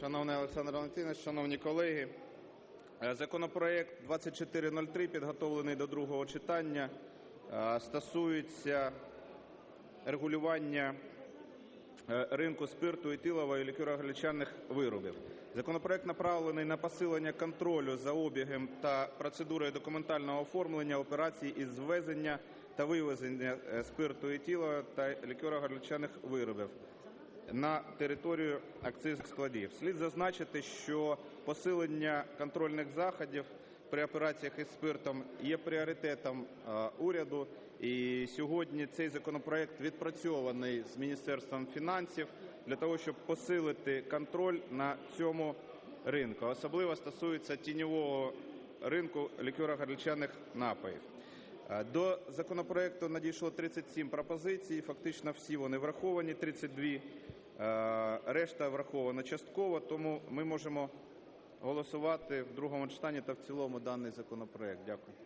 Шановний Олександр Валентинович, шановні колеги, е, законопроект 2403, підготовлений до другого читання, е, стосується регулювання е, ринку спирту етилового і лікеро-горілчаних виробів. Законопроект направлений на посилення контролю за обігом та процедурою документального оформлення операцій із ввезення та вивезення спирту етилового та лікеро-горілчаних виробів на територію акцизних складів. Слід зазначити, що посилення контрольних заходів при операціях із спиртом є пріоритетом е, уряду. І сьогодні цей законопроект відпрацьований з Міністерством фінансів для того, щоб посилити контроль на цьому ринку. Особливо стосується тіньового ринку лікеро-горілчаних напоїв. Е, До законопроекту надійшло 37 пропозицій, фактично всі вони враховані, 32, е, решта врахована частково, тому ми можемо голосувати в другому читанні та в цілому даний законопроект. Дякую.